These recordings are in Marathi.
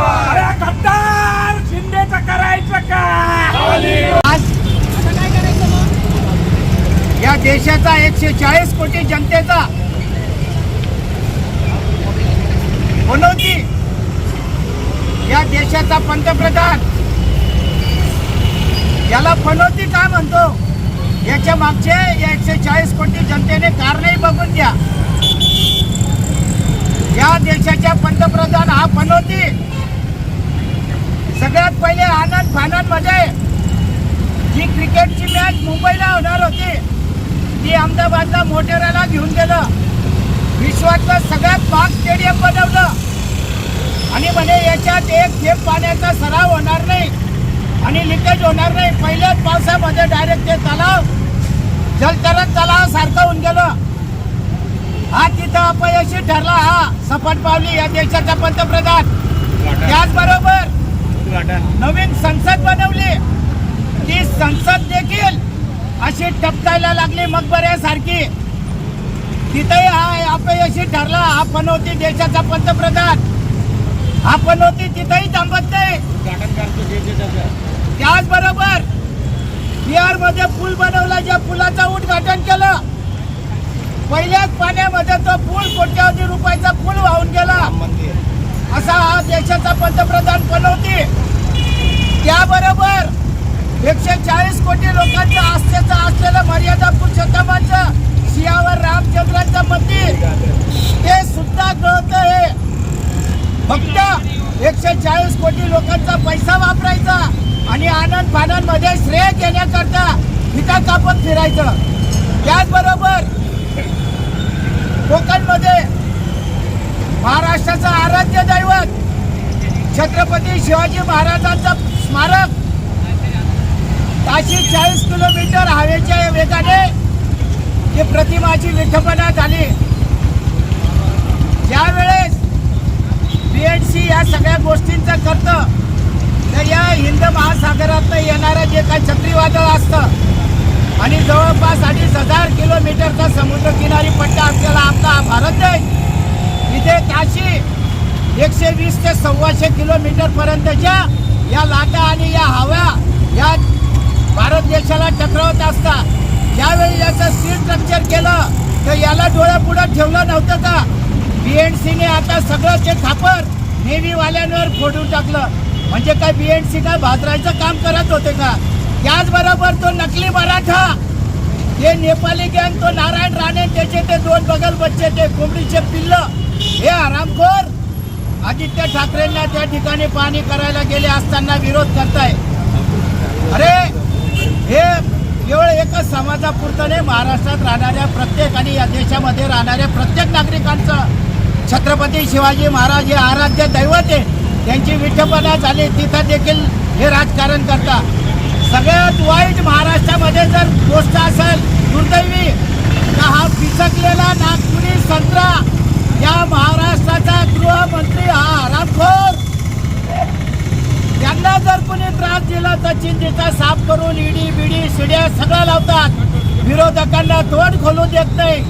अरे शिंदेच करायचं का? या देशाचा एकशे चाळीस कोटी जनतेचा. मनोजी या देशाचा पंतप्रधान. याला फनोती काय म्हणतो? याच्या मागचे या एकशे चाळीस कोटी जनतेने कारणही बघून द्या या देशाच्या पंतप्रधान हा फनोती सगळ्यात पहिले आनंद फानंदमध्ये म्हणजे जी क्रिकेटची मॅच मुंबईला होणार होती ती अहमदाबादला मोटेराला घेऊन गेलं. विश्वातलं सगळ्यात महाग स्टेडियम बनवलं. आणि म्हणे याच्यात एक थेंब पाण्याचा सराव होणार नाही आणि लिकेज होणार नाही. पहिल्याच पावसामध्ये डायरेक्ट ते तलाव जलतरण तलाव सारखं होऊन गेलं. हा तिथं अपयशी ठरला हा सपाट पावली या देशाचा पंतप्रधान. त्याचबरोबर नवीन संसद बनवली. ती संसद देखील अशी टपकायला लागली मकबऱ्यासारखी. तिथेही हा अपयशी ठरला. हा पनवती देशाचा पंतप्रधान. हा पनवती तिथेही थांबत नाही. त्याचबरोबर बिहारमध्ये पूल बनवला. ज्या पुलाचं उद्घाटन केलं पहिल्याच पाण्यामध्ये तो पूल कोट्यावधी रुपयाचा पूल वाहून गेला. असा हा देशाचा पंतप्रधान बनवते. त्याबरोबर एकशे चाळीस कोटी लोकांच्या आस्थेचं असलेलं मर्यादा पुरुषोत्तमाचं सियावर रामचंद्राचं मंदिर ते सुद्धा गळत हे फक्त एकशे चाळीस कोटी लोकांचा पैसा वापरायचा आणि आनंद फानंदमध्ये श्रेय घेण्याकरता हिता कापत फिरायचं. त्याचबरोबर कोकणमध्ये महाराष्ट्राचं आराध्य दैवत छत्रपती शिवाजी महाराजांचं स्मारक. ताशी चाळीस किलोमीटर हवेच्या वेगाने ही प्रतिमाची विठ्ठपणा झाली. ज्यावेळेस बी एड सी या सगळ्या गोष्टींचं करतं तर या हिंद महासागरातनं येणारं जे काही चक्रीवादळ असतं आणि जवळपास अडीच हजार किलोमीटरचा समुद्रकिनारी पट्टा असलेला आपला हा भारत देश इथे काशी एकशे वीस ते सव्वाशे किलोमीटर पर्यंतच्या या लाटा आणि या हव्या या भारत देशाला टकरावत असतात. ज्यावेळी याचं सील स्ट्रक्चर केलं तर याला डोळ्यापुढं ठेवलं नव्हतं का? बी एंड सीने आता सगळं ते थापर नेव्हीवाल्यांवर फोडून टाकलं. म्हणजे काय बी एंड काय भाजरायचं काम करत होते का? त्याचबरोबर तो नकली मराठा हे नेपाली गँग तो नारायण राणे त्याचे ते दोन बगल बच्चे ते कोंबडीचे पिल्लं हे आरामखोर आदित्य ठाकरेंना त्या ठिकाणी पाणी करायला गेले असताना विरोध करताय. अरे हे केवळ एकच समाजापुरतं नाही महाराष्ट्रात राहणाऱ्या प्रत्येक आणि या देशामध्ये राहणाऱ्या प्रत्येक नागरिकांचं. छत्रपती शिवाजी महाराज हे आराध्य दैवत आहे. त्यांची विठ्ठपणा झाली तिथं देखील हे राजकारण करता सगळ्यात वाईट महाराष्ट्रामध्ये जर गोष्ट असेल दुर्दैवी तर हा पिचकलेला नागपुरी संत्रा? या महाराष्ट्राचा गृहमंत्री हा आरामखोर त्यांना जर कोणी त्रास दिला तर चिंतेचा साफ करून इडी बिडी शिड्या सगळ्या लावतात. विरोधकांना तोंड खोलू देत नाही.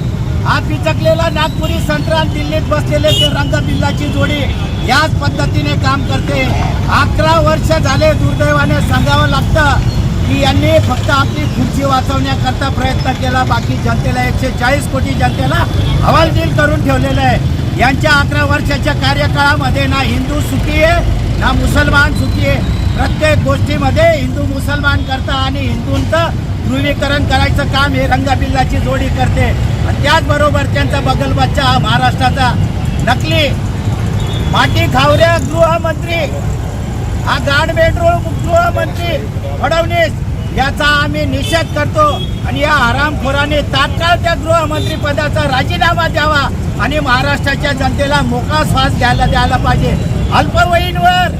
हा पिचकलेला नागपुरी संत्रान दिल्लीत बसलेले ते रंगबिल्लाची जोडी याच पद्धतीने काम करते. अकरा वर्ष झाले दुर्दैवाने सांगावं लागतं. की यांनी फक्त आपली खुर्ची वाचवण्याकरता प्रयत्न केला बाकी जनतेला एकशे चाळीस कोटी जनतेला हवालदिल करून ठेवलेलं आहे. यांच्या अकरा वर्षाच्या कार्यकाळामध्ये ना हिंदू सुखी आहे ना मुसलमान सुखी आहे. प्रत्येक गोष्टीमध्ये हिंदू मुसलमान करता आणि हिंदूंचं ध्रुवीकरण करायचं काम हे रंगबिल्लाची जोडी करते. आणि त्याचबरोबर त्यांचा बगल बच्चा हा महाराष्ट्राचा. नकली माटी खावऱ्या गृहमंत्री हा गार्ड बेडरूम गृहमंत्री फडणवीस याचा आम्ही निषेध करतो आणि या हरामखोराने तात्काळ त्या गृहमंत्री पदाचा राजीनामा द्यावा आणि महाराष्ट्राच्या जनतेला मोकळा श्वास द्यायला द्यायला पाहिजे. अल्पवयीनवर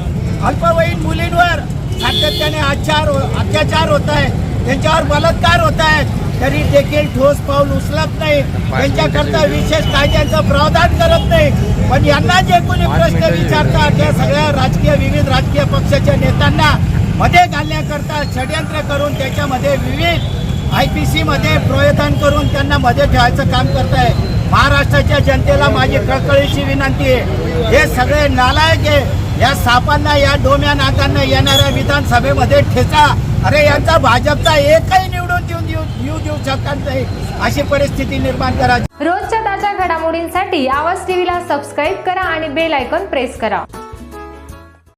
अल्पवयीन मुलींवर अत्याचार अत्याचार होत आहे त्यांच्यावर बलात्कार होत आहेत तरी देखील ठोस पाऊल उचलत नाही. त्यांच्याकरता विशेष कायद्याचं प्रावधान करत नाही. पण यांना जे कोणी प्रश्न विचारतात त्या सगळ्या राजकीय विविध राजकीय पक्षाच्या नेत्यांना मध्ये घालण्याकरता षडयंत्र करून त्याच्यामध्ये विविध आय पी सी मध्ये प्रयत्न करून त्यांना मध्ये ठेवायचं काम करत आहे महाराष्ट्राच्या जनतेला माझी कळकळीची विनंती आहे. हे सगळे नालायक आहे. या सापांना या डोम्या नाकांना येणाऱ्या विधानसभेमध्ये ठेचा. अरे यांचा भाजपचा एकही निवडून देऊन देऊ येऊ देऊ शकत नाही. अशी परिस्थिती निर्माण करा. रोजच्या ताज्या घडामोडींसाठी आवाज टीव्हीला सबस्क्राईब करा आणि बेल आयकॉन प्रेस करा.